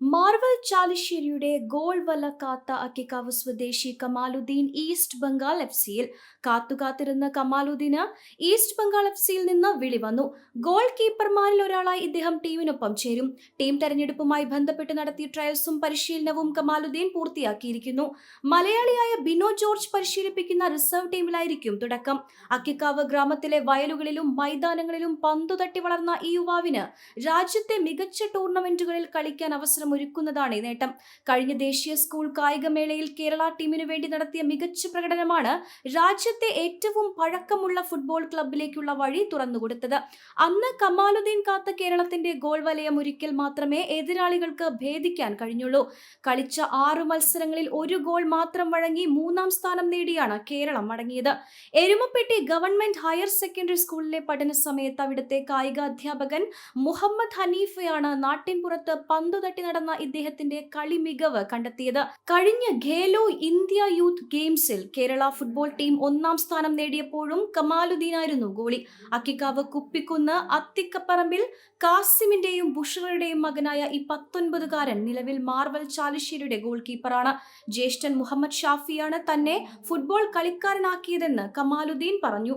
Marvel ചാലിശ്ശേരിയുടെ goal വല കാത്ത അക്കിക്കാവ് സ്വദേശി കമാലുദ്ദീൻ ഈസ്റ്റ് ബംഗാൾ എഫ് സിയിൽ കാത്തുകാത്തിരുന്ന കമാലുദ്ദീന് ഈസ്റ്റ് ബംഗാൾ എഫ് സിയിൽ നിന്ന് വിളി വന്നു. ഗോൾ കീപ്പർമാരിൽ ഒരാളായി ഇദ്ദേഹം ടീമിനൊപ്പം ചേരും. ടീം തെരഞ്ഞെടുപ്പുമായി ബന്ധപ്പെട്ട് നടത്തിയ ട്രയൽസും പരിശീലനവും കമാലുദ്ദീൻ പൂർത്തിയാക്കിയിരിക്കുന്നു. മലയാളിയായ ബിനോ ജോർജ് പരിശീലിപ്പിക്കുന്ന റിസർവ് ടീമിലായിരിക്കും തുടക്കം. അക്കിക്കാവ് ഗ്രാമത്തിലെ വയലുകളിലും മൈതാനങ്ങളിലും പന്തു തട്ടി വളർന്ന ഈ യുവാവിന് രാജ്യത്തെ മികച്ച ടൂർണമെന്റുകളിൽ കളിക്കാൻ അവസരം ഒരുക്കുന്നതാണ്. ഈ നേട്ടം കഴിഞ്ഞ ദേശീയ സ്കൂൾ കായികമേളയിൽ കേരള ടീമിനു വേണ്ടി നടത്തിയ മികച്ച പ്രകടനമാണ് രാജ്യത്തെ ഏറ്റവും പഴക്കമുള്ള ഫുട്ബോൾ ക്ലബിലേക്കുള്ള വഴി തുറന്നുകൊടുത്തത്. അന്ന് കമാലുദ്ദീൻ കാത്ത കേരളത്തിന്റെ ഗോൾ വലയം ഒരിക്കൽ മാത്രമേ എതിരാളികൾക്ക് ഭേദിക്കാൻ കഴിഞ്ഞുള്ളൂ. കളിച്ച ആറു മത്സരങ്ങളിൽ ഒരു ഗോൾ മാത്രം വഴങ്ങി മൂന്നാം സ്ഥാനം നേടിയാണ് കേരളം മടങ്ങിയത്. എരുമപ്പെട്ടി ഗവൺമെന്റ് ഹയർ സെക്കൻഡറി സ്കൂളിലെ പഠന സമയത്ത് അവിടുത്തെ കായിക അധ്യാപകൻ മുഹമ്മദ് ഹനീഫയാണ് നാട്ടിൻപുറത്ത് പന്തു തട്ടി നടന്ന ഇദ്ദേഹത്തിന്റെ കളി മികവ് കണ്ടെത്തിയത്. കഴിഞ്ഞ ഖേലോ ഇന്ത്യ യൂത്ത് ഗെയിംസിൽ കേരള ഫുട്ബോൾ ടീം ഒന്നാം സ്ഥാനം നേടിയപ്പോഴും കമാലുദ്ദീനായിരുന്നു ഗോളി. അക്കിക്കാവ് കുപ്പിക്കുന്ന് അത്തിക്കപ്പറമ്പിൽ കാസിമിന്റെയും ബുഷറുടെയും മകനായ ഈ പത്തൊൻപതുകാരൻ നിലവിൽ മാർവൽ ചാലിശ്ശേരിയുടെ ഗോൾ കീപ്പറാണ് ജ്യേഷ്ഠൻ മുഹമ്മദ് ഷാഫിയാണ് തന്നെ ഫുട്ബോൾ കളിക്കാരനാക്കിയതെന്ന് കമാലുദ്ദീൻ പറഞ്ഞു.